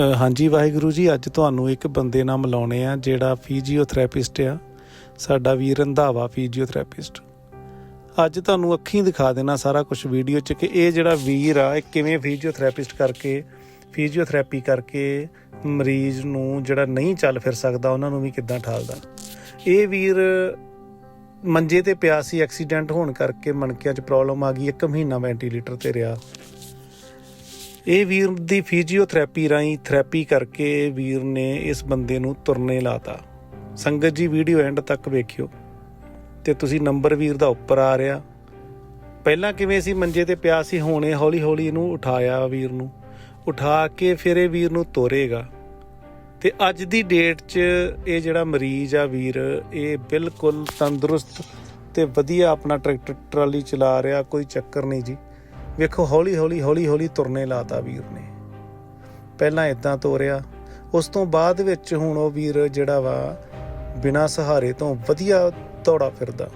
ਹਾਂਜੀ, ਵਾਹਿਗੁਰੂ ਜੀ, ਅੱਜ ਤੁਹਾਨੂੰ ਇੱਕ ਬੰਦੇ ਨਾਲ ਮਿਲਾਉਣੇ ਆ, ਜਿਹੜਾ ਫਿਜ਼ੀਓਥੈਰੇਪਿਸਟ ਆ। ਸਾਡਾ ਵੀਰ ਰੰਧਾਵਾ ਫਿਜ਼ੀਓਥੈਰੇਪਿਸਟ ਅੱਜ ਤੁਹਾਨੂੰ ਅੱਖੀਂ ਦਿਖਾ ਦੇਣਾ ਸਾਰਾ ਕੁਝ ਵੀਡੀਓ 'ਚ ਕਿ ਇਹ ਜਿਹੜਾ ਵੀਰ ਆ, ਇਹ ਕਿਵੇਂ ਫਿਜ਼ੀਓਥੈਰੇਪਿਸਟ ਕਰਕੇ ਫਿਜ਼ੀਓਥੈਰੇਪੀ ਕਰਕੇ ਮਰੀਜ਼ ਨੂੰ ਜਿਹੜਾ ਨਹੀਂ ਚੱਲ ਫਿਰ ਸਕਦਾ, ਉਹਨਾਂ ਨੂੰ ਵੀ ਕਿੱਦਾਂ ਠਾਲਦਾ। ਇਹ ਵੀਰ ਮੰਜੇ ਤੇ ਪਿਆ ਸੀ, ਐਕਸੀਡੈਂਟ ਹੋਣ ਕਰਕੇ ਮਣਕਿਆਂ 'ਚ ਪ੍ਰੋਬਲਮ ਆ ਗਈ, ਇੱਕ ਮਹੀਨਾ ਵੈਂਟੀਲੇਟਰ ਤੇ ਰਿਹਾ। ਇਹ ਵੀਰ ਦੀ ਫਿਜ਼ੀਓਥੈਰੇਪੀ ਰਾਹੀਂ ਥੈਰੇਪੀ ਕਰਕੇ ਵੀਰ ਨੇ ਇਸ ਬੰਦੇ ਨੂੰ ਤੁਰਨੇ ਲਾਤਾ। ਸੰਗਤ ਜੀ ਵੀਡੀਓ ਐਂਡ ਤੱਕ ਵੇਖਿਓ। ਤੇ ਤੁਸੀਂ ਨੰਬਰ ਵੀਰ ਦਾ ਉੱਪਰ ਆ ਰਿਹਾ। ਪਹਿਲਾਂ ਕਿਵੇਂ ਸੀ? ਮੰਜੇ ਤੇ ਪਿਆ ਸੀ, ਹੁਣੇ ਹੌਲੀ ਹੌਲੀ ਇਹਨੂੰ ਉਠਾਇਆ ਵੀਰ ਨੂੰ। ਉਠਾ ਕੇ ਫਿਰ ਇਹ ਵੀਰ ਨੂੰ ਤੋਰੇਗਾ। ਤੇ ਅੱਜ ਦੀ ਡੇਟ 'ਚ ਇਹ ਜਿਹੜਾ ਮਰੀਜ਼ ਆ ਵੀਰ, ਇਹ ਬਿਲਕੁਲ ਤੰਦਰੁਸਤ ਤੇ ਵਧੀਆ ਆਪਣਾ ਟਰੈਕਟਰ ਟਰਾਲੀ ਚਲਾ ਰਿਹਾ, ਕੋਈ ਚੱਕਰ ਨਹੀਂ ਜੀ। ਵੇਖੋ, ਹੌਲੀ ਹੌਲੀ ਹੌਲੀ ਹੌਲੀ ਤੁਰਨੇ ਲਾਤਾ ਵੀਰ ਨੇ। ਪਹਿਲਾਂ ਇਦਾਂ ਤੋਰਿਆ, ਉਸ ਤੋਂ ਬਾਅਦ ਵਿੱਚ ਹੁਣ ਉਹ ਵੀਰ ਜਿਹੜਾ ਵਾ, ਬਿਨਾ ਸਹਾਰੇ ਤੋਂ ਵਧੀਆ ਦੌੜਾ ਫਿਰਦਾ।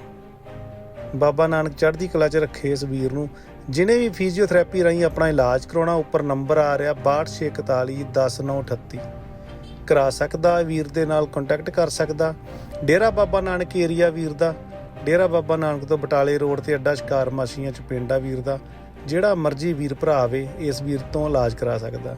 ਬਾਬਾ ਨਾਨਕ ਚੜ੍ਹਦੀ ਕਲਾ 'ਚ ਰੱਖੇ ਇਸ ਵੀਰ ਨੂੰ ਜਿਨੇ ਵੀ ਫਿਜ਼ੀਓਥੈਰੇਪੀ ਰਾਹੀਂ ਆਪਣਾ ਇਲਾਜ ਕਰਾਉਣਾ, ਉੱਪਰ ਨੰਬਰ ਆ ਰਿਹਾ 6241 10938 ਕਰਾ ਸਕਦਾ, ਵੀਰ ਦੇ ਨਾਲ ਕੰਟੈਕਟ ਕਰ ਸਕਦਾ। ਡੇਰਾ ਬਾਬਾ ਨਾਨਕ ਏਰੀਆ ਵੀਰ ਦਾ, ਡੇਰਾ ਬਾਬਾ ਨਾਨਕ ਤੋਂ ਬਟਾਲੇ ਰੋਡ ਤੇ ਅੱਡਾ ਸ਼ਿਕਾਰ ਮਾਸ਼ੀਆਂ ਚ ਪਿੰਡ ਆ ਵੀਰ ਦਾ। ਜਿਹੜਾ ਮਰਜ਼ੀ ਵੀਰ ਭਰਾ ਆਵੇ ਇਸ ਵੀਰ ਤੋਂ ਇਲਾਜ ਕਰਾ ਸਕਦਾ।